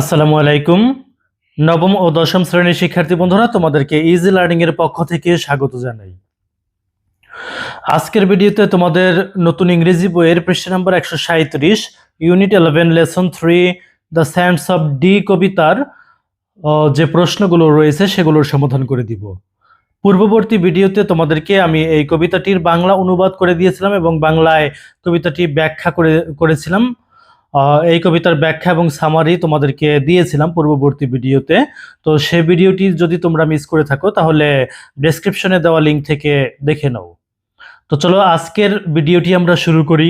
আসসালামু আলাইকুম। নবম ও দশম শ্রেণির শিক্ষার্থী বন্ধুরা, তোমাদেরকে ইজি লার্নিং এর পক্ষ থেকে স্বাগত জানাই। আজকের ভিডিওতে তোমাদের নতুন ইংরেজি বইয়ের পৃষ্ঠা নম্বর একশো সাঁত্রিশ unit eleven lesson three the sands of Dee কবিতার যে প্রশ্নগুলো রয়েছে সেগুলোর সমাধান করে দিব। পূর্ববর্তী ভিডিওতে তোমাদেরকে আমি এই কবিতাটির বাংলা অনুবাদ করে দিয়েছিলাম এবং বাংলায় কবিতাটি ব্যাখ্যা করে, করেছিলাম। এই কবিতার ব্যাখ্যা এবং সামারি তোমাদেরকে দিয়েছিলাম পূর্ববর্তী ভিডিওতে। তো সেই ভিডিওটি যদি তোমরা মিস করে থাকো, তাহলে ডেসক্রিপশনে দেওয়া লিঙ্ক থেকে দেখে নাও। তো চলো আজকের ভিডিওটি আমরা শুরু করি।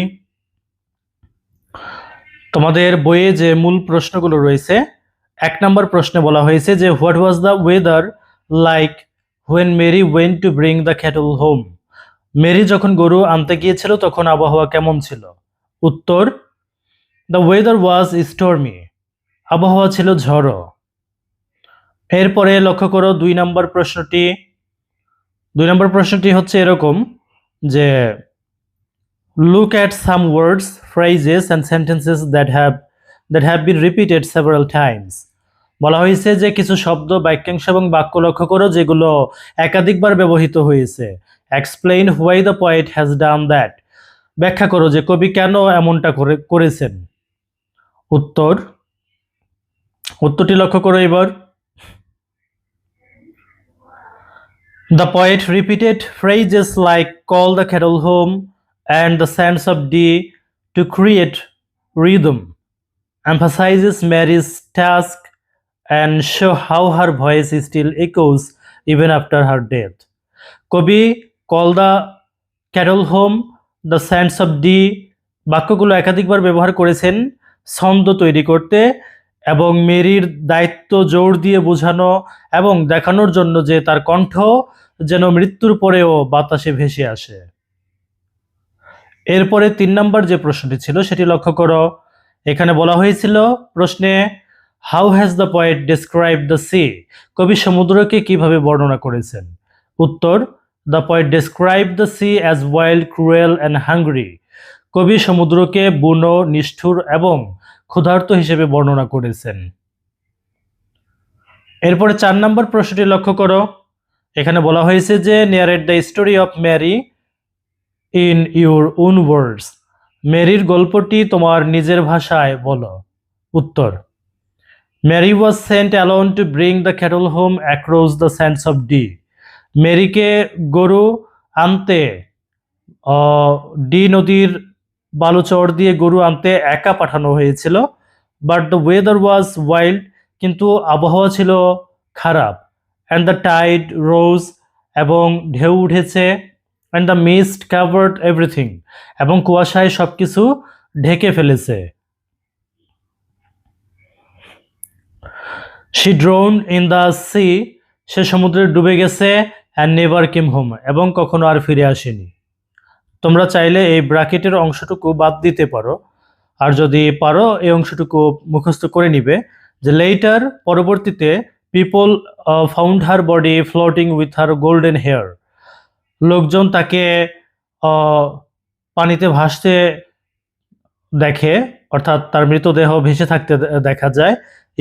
তোমাদের বইয়ে যে মূল প্রশ্নগুলো রয়েছে, এক নম্বর প্রশ্নে বলা হয়েছে যে what was the weather like when Mary went to bring the cattle home Mary যখন গরু আনতে গিয়েছিল, তখন আবহাওয়া কেমন ছিল? উত্তর দ্য ওয়েদার ওয়াজ স্টর্মি আবহাওয়া ছিল ঝড়ো। এরপরে লক্ষ্য করো দুই নম্বর প্রশ্নটি। দুই নম্বর প্রশ্নটি হচ্ছে এরকম যে look at some words phrases and sentences that have that have been repeated several times বলা হয়েছে যে, কিছু শব্দ, বাক্যাংশ এবং বাক্য লক্ষ্য করো যেগুলো একাধিকবার ব্যবহৃত হয়েছে। Explain why the poet has done that ব্যাখ্যা করো যে, কবি কেন এমনটা করে, করেছেন। উত্তর উত্তরটি লক্ষ্য করো এবার The poet repeated phrases like call the kettle home and the sands of D to create rhythm, emphasizes Mary's task and show how her voice still echoes even after her death. কবি call the cattle home the sands of Dee বাক্যগুলো একাধিকবার ব্যবহার করেছেন ছন্দ তৈরি করতে এবং মেরির দায়িত্ব জোর দিয়ে বোঝানো এবং দেখানোর জন্য যে তার কণ্ঠ যেন মৃত্যুর পরেও বাতাসে ভেসে আসে। এরপরে তিন নম্বর যে প্রশ্নটি ছিল সেটি লক্ষ্য করো। এখানে বলা হয়েছিল প্রশ্নে how has the poet describe the sea কবি সমুদ্রকে কীভাবে বর্ণনা করেছেন? উত্তর the poet describe the sea as wild cruel and hungry কবি সমুদ্রকে বুনো, নিষ্ঠুর এবং ক্ষুধার্ত হিসেবে বর্ণনা করেছেন। এরপরে চার নম্বর প্রশ্নটি লক্ষ্য করো। এখানে বলা হয়েছে যে narrate the story of Mary in your own words মেরির গল্পটি তোমার নিজের ভাষায় বলো। উত্তর Mary was sent alone to bring the cattle home across the sands of Dee মেরিকে গরু আনতে ডি নদীর বালুচর দিয়ে গরু আনতে একা পাঠানো হয়েছিল but the weather was wild কিন্তু আবহাওয়া ছিল খারাপ। অ্যান্ড দ্য টাইড রোজ এবং ঢেউ উঠেছে and the mist covered everything এবং কুয়াশায় সব কিছু ঢেকে ফেলেছে। She drowned in the sea সে সমুদ্রে ডুবে গেছে অ্যান্ড নেভার কিম হোম এবং কখনো আর ফিরে আসেনি। তোমরা চাইলে এই ব্র্যাকেটের অংশটুকু বাদ দিতে পারো। আর যদি পারো, এই অংশটুকু মুখস্থ করে নিবে। যে লেটার পরবর্তীতে people found her body floating with her golden hair লোকজন তাকে পানিতে ভাসতে দেখে, অর্থাৎ তার মৃতদেহ ভেসে থাকতে দেখা যায়।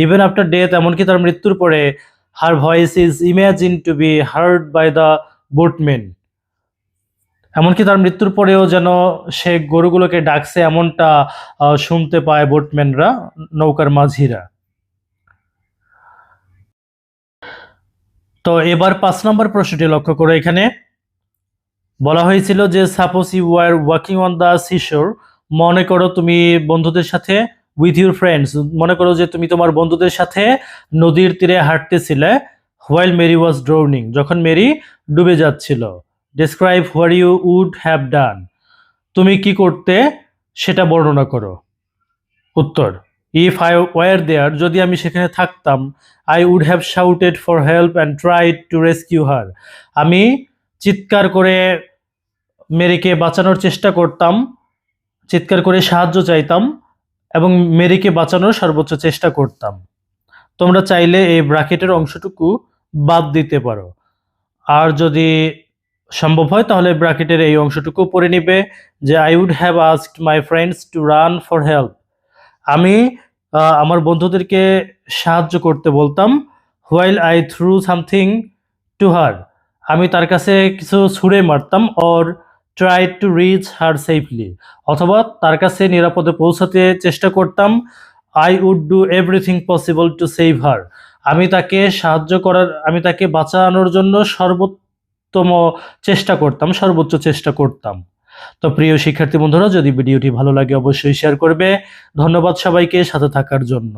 ইভেন আফটার ডেথ এমনকি তার মৃত্যুর পরে her voice is imagine to be heard by the boatmen এমনকি তার মৃত্যুর পরেও যেন সে গরুগুলোকে ডাকছে এমনটা শুনতে পায় বোটম্যানরা, নৌকার মাঝিরা। তো এবার পাঁচ নম্বর প্রশ্নটি লক্ষ্য করো এখানে। বলা হয়েছিল যে suppose you are walking on the seashore মনে করো তুমি বন্ধুদের সাথে উইথ ইউর ফ্রেন্ডস মনে করো যে তুমি তোমার বন্ধুদের সাথে নদীর তীরে হাঁটতেছিলে হোয়াইল মেরি ওয়াজ ড্রোনিং যখন মেরি ডুবে যাচ্ছিল। Describe where you would have done তুমি কি করতে সেটা বর্ণনা করো। উত্তর ইফ আই ওয়ার দেয়ার যদি আমি সেখানে থাকতাম I would have shouted for help and tried to rescue her আমি চিৎকার করে মেরিকে বাঁচানোর চেষ্টা করতাম, চিৎকার করে সাহায্য চাইতাম এবং মেরিকে বাঁচানোর সর্বোচ্চ চেষ্টা করতাম। তোমরা চাইলে এই ব্র্যাকেটের অংশটুকু বাদ দিতে পারো। আর যদি সম্ভব হয়, তাহলে ব্র্যাকেটের এই অংশটুকু পড়ে নিবে যে I would have asked my friends to run for help আমি আমার বন্ধুদেরকে সাহায্য করতে বলতাম while I threw something to her আমি তার কাছে কিছু ছুঁড়ে মারতাম or try to reach her safely অথবা তার কাছে নিরাপদে পৌঁছাতে চেষ্টা করতাম I would do everything possible to save her আমি তাকে সাহায্য করার, আমি তাকে বাঁচানোর জন্য সর্বোত্তম চেষ্টা করতাম, সর্বোচ্চ চেষ্টা করতাম। তো প্রিয় শিক্ষার্থী বন্ধুরা, যদি ভিডিওটি ভালো লাগে, অবশ্যই শেয়ার করবে। ধন্যবাদ সবাইকে সাথে থাকার জন্য।